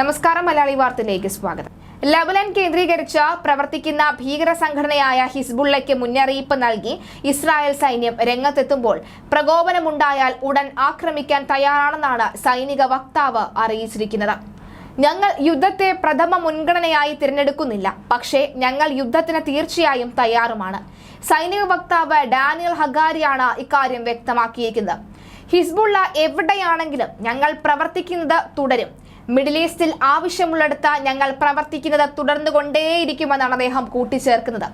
നമസ്കാരം മലയാളി വാർത്തയിലേക്ക് സ്വാഗതം. ലബനൻ കേന്ദ്രീകരിച്ച് പ്രവർത്തിക്കുന്ന ഭീകര സംഘടനയായ ഹിസ്ബുള്ളയ്ക്ക് മുന്നറിയിപ്പ് നൽകി ഇസ്രായേൽ സൈന്യം രംഗത്തെത്തുമ്പോൾ പ്രകോപനമുണ്ടായാൽ ഉടൻ ആക്രമിക്കാൻ തയ്യാറാണെന്നാണ് സൈനിക വക്താവ് അറിയിച്ചിരിക്കുന്നത്. ഞങ്ങൾ യുദ്ധത്തെ പ്രഥമ മുൻഗണനയായി തിരഞ്ഞെടുക്കുന്നില്ല പക്ഷേ ഞങ്ങൾ യുദ്ധത്തിന് തീർച്ചയായും തയ്യാറുമാണ്. സൈനിക വക്താവ് ഡാനിയൽ ഹഗാരിയാണ് ഇക്കാര്യം വ്യക്തമാക്കിയിരിക്കുന്നത്. ഹിസ്ബുള്ള എവിടെയാണെങ്കിലും ഞങ്ങൾ പ്രവർത്തിക്കുന്നത് തുടരും. മിഡിൽ ഈസ്റ്റിൽ ആവശ്യമുള്ളിടത്ത് ഞങ്ങൾ പ്രവർത്തിക്കുന്നത് തുടർന്നുകൊണ്ടേയിരിക്കുമെന്നാണ് അദ്ദേഹം കൂട്ടിച്ചേർക്കുന്നത്.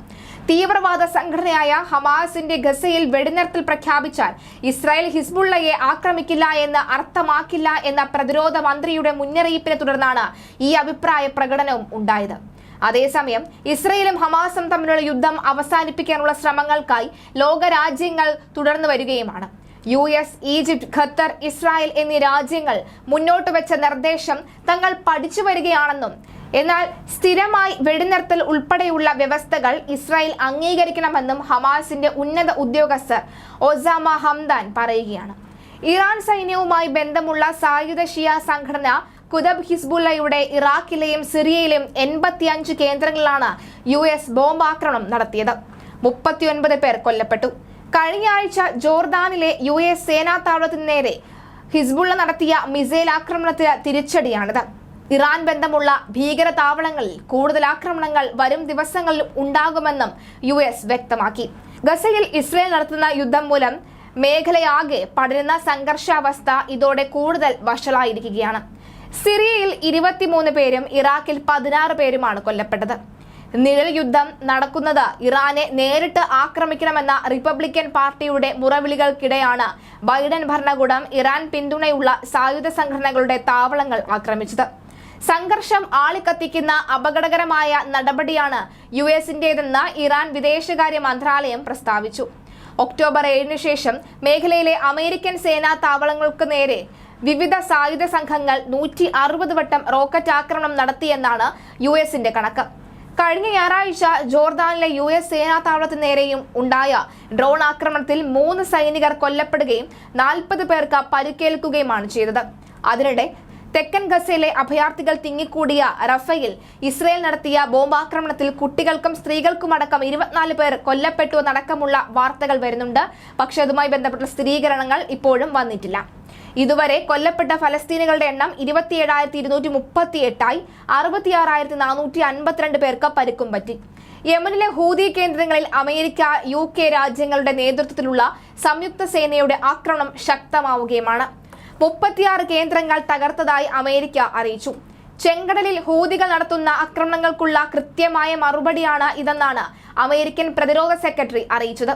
തീവ്രവാദ സംഘടനയായ ഹമാസിന്റെ ഗസയിൽ വെടിനിർത്തൽ പ്രഖ്യാപിച്ചാൽ ഇസ്രായേൽ ഹിസ്ബുള്ളയെ ആക്രമിക്കില്ല എന്ന് അർത്ഥമാക്കില്ല എന്ന പ്രതിരോധ മന്ത്രിയുടെ മുന്നറിയിപ്പിനെ തുടർന്നാണ് ഈ അഭിപ്രായ പ്രകടനവും ഉണ്ടായത്. അതേസമയം ഇസ്രയേലും ഹമാസും തമ്മിലുള്ള യുദ്ധം അവസാനിപ്പിക്കാനുള്ള ശ്രമങ്ങൾക്കായി ലോകരാജ്യങ്ങൾ തുടർന്നു വരികയുമാണ്. U S Egypt Qatar Israel എന്നീ രാജ്യങ്ങൾ മുന്നോട്ട് വെച്ച നിർദ്ദേശം തങ്ങൾ പഠിച്ചു വരികയാണെന്നും എന്നാൽ സ്ഥിരമായി വെടിനിർത്തൽ ഉൾപ്പെടെയുള്ള വ്യവസ്ഥകൾ ഇസ്രായേൽ അംഗീകരിക്കണമെന്നും ഹമാസിന്റെ ഉന്നത ഉദ്യോഗസ്ഥർ ഒസാമ ഹംദാൻ പറയുകയാണ്. ഇറാൻ സൈന്യവുമായി ബന്ധമുള്ള സായുധ ഷിയ സംഘടന കുതബ് ഹിസ്ബുള്ളയുടെ ഇറാഖിലെയും സിറിയയിലെയും എൺപത്തിയഞ്ച് കേന്ദ്രങ്ങളിലാണ് യു എസ് ബോംബാക്രമണം നടത്തിയത്. മുപ്പത്തിയൊൻപത് പേർ കൊല്ലപ്പെട്ടു. കഴിഞ്ഞ ആഴ്ച ജോർദാനിലെ യു എസ് സേനാ താവളത്തിന് നേരെ ഹിസ്ബുള്ള നടത്തിയ മിസൈൽ ആക്രമണത്തിന് തിരിച്ചടിയാണിത്. ഇറാൻ ബന്ധമുള്ള ഭീകര താവളങ്ങളിൽ കൂടുതൽ ആക്രമണങ്ങൾ വരും ദിവസങ്ങളിൽ ഉണ്ടാകുമെന്നും യു എസ് വ്യക്തമാക്കി. ഗസയിൽ ഇസ്രയേൽ നടത്തുന്ന യുദ്ധം മൂലം മേഖലയാകെ പടരുന്ന സംഘർഷാവസ്ഥ ഇതോടെ കൂടുതൽ വഷളായിരിക്കുകയാണ്. സിറിയയിൽ ഇരുപത്തിമൂന്ന് പേരും ഇറാഖിൽ പതിനാറ് പേരുമാണ് കൊല്ലപ്പെട്ടത്. നിഴൽ യുദ്ധം നടക്കുന്നത് ഇറാനെ നേരിട്ട് ആക്രമിക്കണമെന്ന റിപ്പബ്ലിക്കൻ പാർട്ടിയുടെ മുറവിളികൾക്കിടെയാണ്. ബൈഡൻ ഭരണകൂടം ഇറാൻ പിന്തുണയുള്ള സായുധ സംഘടനകളുടെ താവളങ്ങൾ ആക്രമിച്ചത്. സംഘർഷം ആളിക്കത്തിക്കുന്ന അപകടകരമായ നടപടിയാണ് യു എസിന്റേതെന്ന് ഇറാൻ വിദേശകാര്യ മന്ത്രാലയം പ്രസ്താവിച്ചു. ഒക്ടോബർ ഏഴിന് ശേഷം മേഖലയിലെ അമേരിക്കൻ സേനാ താവളങ്ങൾക്ക് നേരെ വിവിധ സായുധ സംഘങ്ങൾ നൂറ്റി അറുപത് വട്ടം റോക്കറ്റ് ആക്രമണം നടത്തിയെന്നാണ് യു എസിന്റെ കണക്ക്. കഴിഞ്ഞ ഞായറാഴ്ച ജോർദാനിലെ യു എസ് സേനാ താവളത്തിന് നേരെയും ഉണ്ടായ ഡ്രോൺ ആക്രമണത്തിൽ മൂന്ന് സൈനികർ കൊല്ലപ്പെടുകയും നാൽപ്പത് പേർക്ക് പരിക്കേൽക്കുകയുമാണ് ചെയ്തത്. അതിനിടെ തെക്കൻ ഗസയിലെ അഭയാർത്ഥികൾ തിങ്ങിക്കൂടിയ റഫയിൽ ഇസ്രയേൽ നടത്തിയ ബോംബാക്രമണത്തിൽ കുട്ടികൾക്കും സ്ത്രീകൾക്കും അടക്കം ഇരുപത്തിനാല് പേർ കൊല്ലപ്പെട്ടു എന്നടക്കമുള്ള വാർത്തകൾ വരുന്നുണ്ട്. പക്ഷേ അതുമായി ബന്ധപ്പെട്ട സ്ഥിരീകരണങ്ങൾ ഇപ്പോഴും വന്നിട്ടില്ല. ഇതുവരെ കൊല്ലപ്പെട്ട ഫലസ്തീനുകളുടെ എണ്ണം ഇരുപത്തിയേഴായിരത്തി ഇരുന്നൂറ്റി മുപ്പത്തി എട്ടായി അറുപത്തിയാറായിരത്തി നാനൂറ്റി അൻപത്തിരണ്ട് പേർക്ക് പരുക്കും പറ്റി. യമനിലെ ഹൂതി കേന്ദ്രങ്ങളിൽ അമേരിക്ക യു കെ രാജ്യങ്ങളുടെ നേതൃത്വത്തിലുള്ള സംയുക്ത സേനയുടെ ആക്രമണം ശക്തമാവുകയുമാണ്. മുപ്പത്തിയാറ് കേന്ദ്രങ്ങൾ തകർത്തതായി അമേരിക്ക അറിയിച്ചു. ചെങ്കടലിൽ ഹൂതികൾ നടത്തുന്ന ആക്രമണങ്ങൾക്കുള്ള കൃത്യമായ മറുപടിയാണ് ഇതെന്നാണ് അമേരിക്കൻ പ്രതിരോധ സെക്രട്ടറി അറിയിച്ചത്.